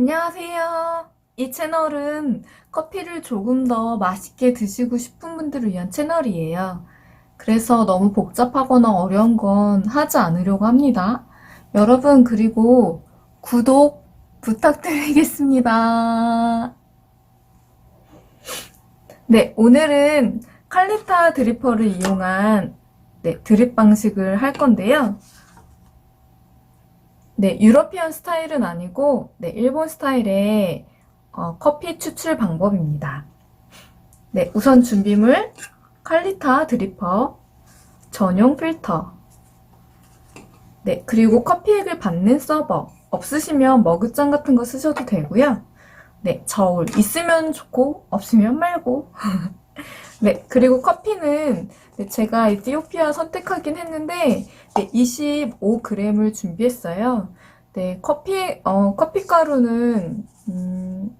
안녕하세요. 이 채널은 커피를 조금 더 맛있게 드시고 싶은 분들을 위한 채널이에요. 그래서 너무 복잡하거나 어려운 건 하지 않으려고 합니다. 여러분, 그리고 구독 부탁드리겠습니다. 네, 오늘은 칼리타 드리퍼를 이용한 네, 드립 방식을 할 건데요. 네, 유러피안 스타일은 아니고, 네, 일본 스타일의 어, 커피 추출 방법입니다. 네, 우선 준비물, 칼리타 드리퍼, 전용 필터, 네, 그리고 커피액을 받는 서버, 없으시면 머그잔 같은 거 쓰셔도 되고요. 네, 저울, 있으면 좋고, 없으면 말고. 네, 그리고 커피는 네, 제가 에티오피아 선택하긴 했는데, 네, 25g을 준비했어요. 네, 커피, 어, 커피 가루는, 음,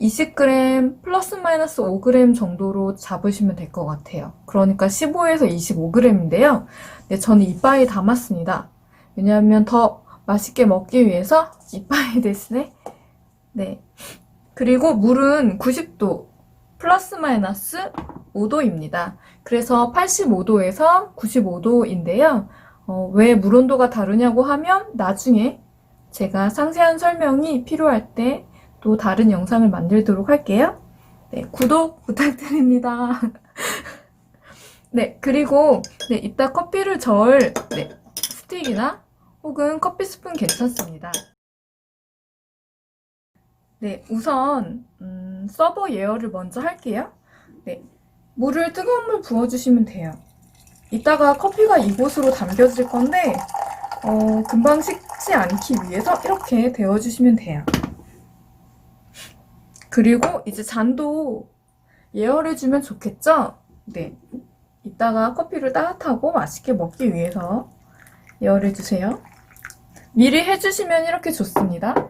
20g 플러스 마이너스 5g 정도로 잡으시면 될 것 같아요. 그러니까 15에서 25g인데요. 네, 저는 이빠이에 담았습니다. 왜냐하면 더 맛있게 먹기 위해서 이빠이 데스네. 네. 그리고 물은 90도 플러스 마이너스 5도입니다. 그래서 85도에서 95도인데요. 어, 왜 물 온도가 다르냐고 하면 나중에 제가 상세한 설명이 필요할 때 또 다른 영상을 만들도록 할게요. 네, 구독 부탁드립니다. 네, 그리고 네, 이따 커피를 저을 네, 스틱이나 혹은 커피 스푼 괜찮습니다. 네, 우선 음, 서버 예열을 먼저 할게요. 네, 물을 뜨거운 물 부어주시면 돼요. 이따가 커피가 이곳으로 담겨질 건데 어, 금방 식 지 않기 위해서 이렇게 데워주시면 돼요. 그리고 이제 잔도 예열해주면 좋겠죠? 네. 이따가 커피를 따뜻하고 맛있게 먹기 위해서 예열해주세요. 미리 해주시면 이렇게 좋습니다.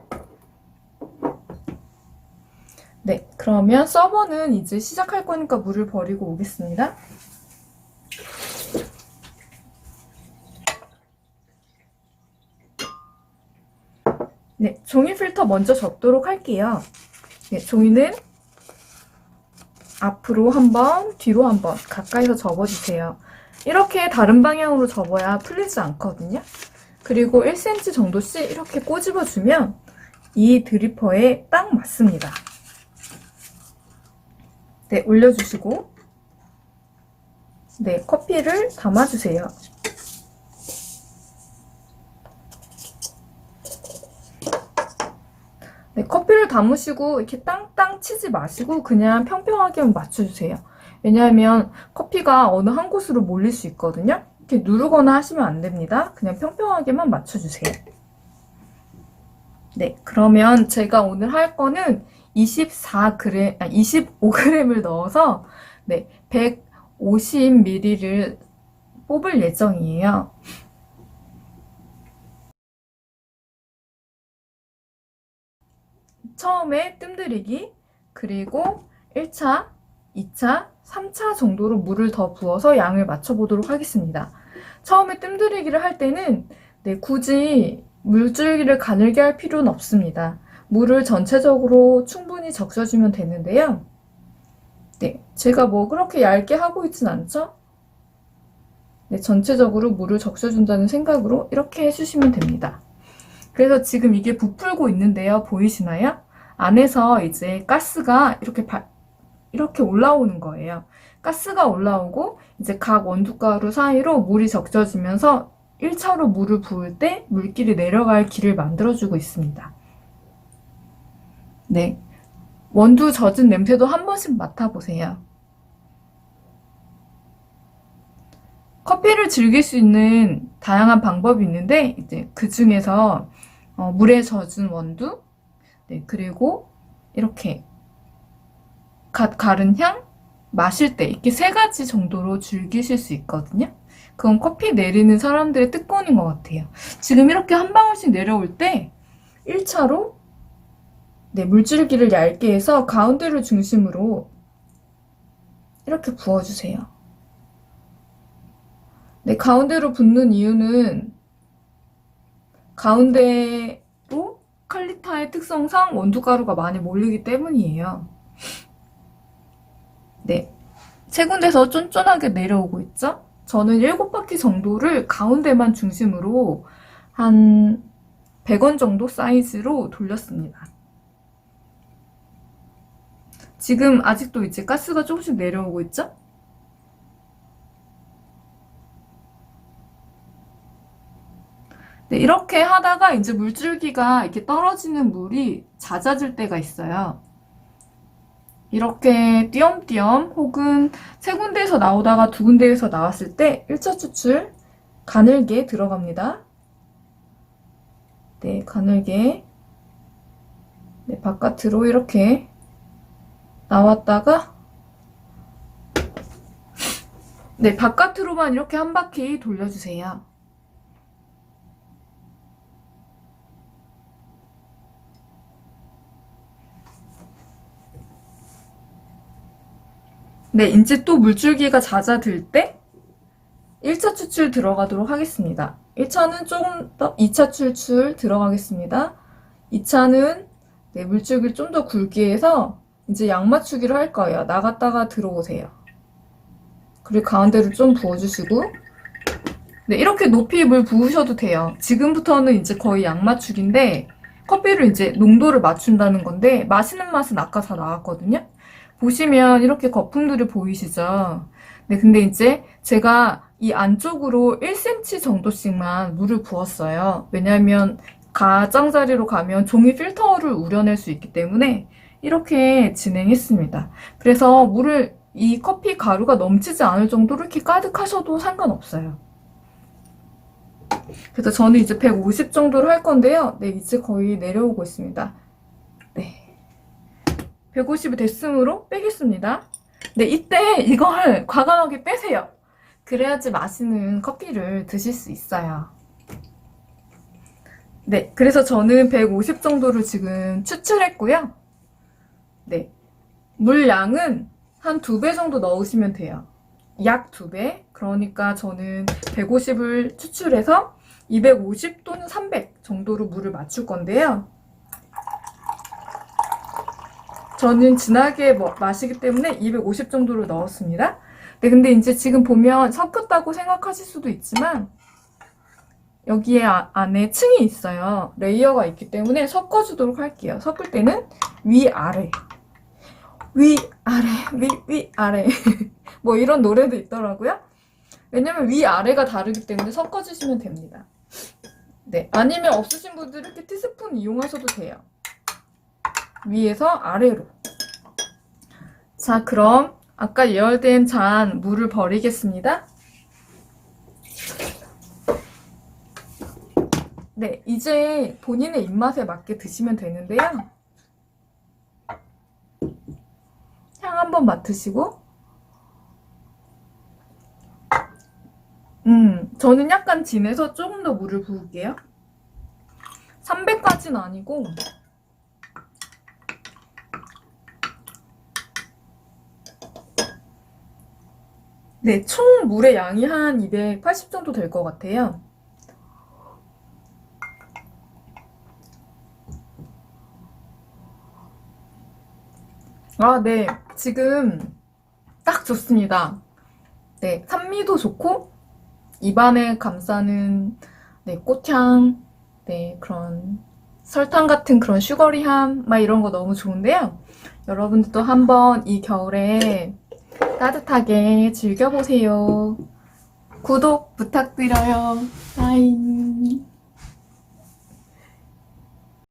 네, 그러면 서버는 이제 시작할 거니까 물을 버리고 오겠습니다. 네, 종이 필터 먼저 접도록 할게요. 네, 종이는 앞으로 한 번, 뒤로 한 번 가까이서 접어주세요. 이렇게 다른 방향으로 접어야 풀리지 않거든요. 그리고 1cm 정도씩 이렇게 꼬집어주면 이 드리퍼에 딱 맞습니다. 네, 올려주시고 네, 커피를 담아주세요. 네, 커피를 담으시고 이렇게 땅땅 치지 마시고 그냥 평평하게만 맞춰주세요. 왜냐하면 커피가 어느 한 곳으로 몰릴 수 있거든요. 이렇게 누르거나 하시면 안 됩니다. 그냥 평평하게만 맞춰주세요. 네, 그러면 제가 오늘 할 거는 24g, 아, 25g을 넣어서 네, 150ml를 뽑을 예정이에요. 처음에 뜸들이기, 그리고 1차, 2차, 3차 정도로 물을 더 부어서 양을 맞춰보도록 하겠습니다. 처음에 뜸들이기를 할 때는 네, 굳이 물줄기를 가늘게 할 필요는 없습니다. 물을 전체적으로 충분히 적셔주면 되는데요. 네, 제가 뭐 그렇게 얇게 하고 있진 않죠? 네, 전체적으로 물을 적셔준다는 생각으로 이렇게 해주시면 됩니다. 그래서 지금 이게 부풀고 있는데요. 보이시나요? 안에서 이제 가스가 이렇게 바, 이렇게 올라오는 거예요. 가스가 올라오고 이제 각 원두가루 사이로 물이 적셔지면서 1차로 물을 부을 때 물길이 내려갈 길을 만들어주고 있습니다. 네. 원두 젖은 냄새도 한 번씩 맡아보세요. 커피를 즐길 수 있는 다양한 방법이 있는데, 이제 그 중에서 어, 물에 젖은 원두, 네, 그리고 이렇게 갓 가른 향, 마실 때 이렇게 세 가지 정도로 즐기실 수 있거든요. 그건 커피 내리는 사람들의 특권인 것 같아요. 지금 이렇게 한 방울씩 내려올 때 1차로 네, 물줄기를 얇게 해서 가운데를 중심으로 이렇게 부어주세요. 네, 가운데로 붓는 이유는 가운데로 칼리타의 특성상 원두가루가 많이 몰리기 때문이에요. 네. 세 군데서 쫀쫀하게 내려오고 있죠? 저는 7바퀴 정도를 가운데만 중심으로 한 100원 정도 사이즈로 돌렸습니다. 지금 아직도 이제 가스가 조금씩 내려오고 있죠? 네, 이렇게 하다가 이제 물줄기가 이렇게 떨어지는 물이 잦아질 때가 있어요. 이렇게 띄엄띄엄 혹은 세 군데에서 나오다가 두 군데에서 나왔을 때 1차 추출 가늘게 들어갑니다. 네, 가늘게 네, 바깥으로 이렇게 나왔다가 네, 바깥으로만 이렇게 한 바퀴 돌려주세요. 네, 이제 또 물줄기가 잦아들 때 1차 추출 들어가도록 하겠습니다. 1차는 조금 더 2차 추출 들어가겠습니다. 2차는 네, 물줄기를 좀 더 굵게 해서 이제 양 맞추기를 할 거예요. 나갔다가 들어오세요. 그리고 가운데를 좀 부어주시고 네, 이렇게 높이 물 부으셔도 돼요. 지금부터는 이제 거의 양 맞추기인데 커피를 이제 농도를 맞춘다는 건데 마시는 맛은 아까 다 나왔거든요. 보시면 이렇게 거품들이 보이시죠? 네, 근데 이제 제가 이 안쪽으로 1cm 정도씩만 물을 부었어요. 왜냐하면 가장자리로 가면 종이 필터를 우려낼 수 있기 때문에 이렇게 진행했습니다. 그래서 물을 이 커피 가루가 넘치지 않을 정도로 이렇게 가득 하셔도 상관없어요. 그래서 저는 이제 150 정도로 할 건데요. 네, 이제 거의 내려오고 있습니다. 네. 150이 됐으므로 빼겠습니다. 네, 이때 이걸 과감하게 빼세요. 그래야지 맛있는 커피를 드실 수 있어요. 네, 그래서 저는 150 정도를 지금 추출했고요. 네, 물량은 한 두 배 정도 넣으시면 돼요. 약 두 배. 그러니까 저는 150을 추출해서 250 또는 300 정도로 물을 맞출 건데요. 저는 진하게 뭐- 마시기 때문에 250 정도를 넣었습니다. 네, 근데 이제 지금 보면 섞였다고 생각하실 수도 있지만 여기에 아- 안에 층이 있어요. 레이어가 있기 때문에 섞어주도록 할게요. 섞을 때는 위아래. 위아래, 위, 위아래. 뭐 이런 노래도 있더라고요. 왜냐면 위아래가 다르기 때문에 섞어주시면 됩니다. 네. 아니면 없으신 분들은 이렇게 티스푼 이용하셔도 돼요. 위에서 아래로. 자, 그럼 아까 예열된 잔 물을 버리겠습니다. 네, 이제 본인의 입맛에 맞게 드시면 되는데요. 향 한번 맡으시고. 음, 저는 약간 진해서 조금 더 물을 부을게요. 300까지는 아니고, 네, 총 물의 양이 한 280 정도 될 것 같아요. 아, 네. 지금 딱 좋습니다. 네, 산미도 좋고, 입안에 감싸는, 네, 꽃향, 네, 그런 설탕 같은 그런 슈거리함, 막 이런 거 너무 좋은데요. 여러분들도 한번 이 겨울에 따뜻하게 즐겨보세요. 구독 부탁드려요. 바이.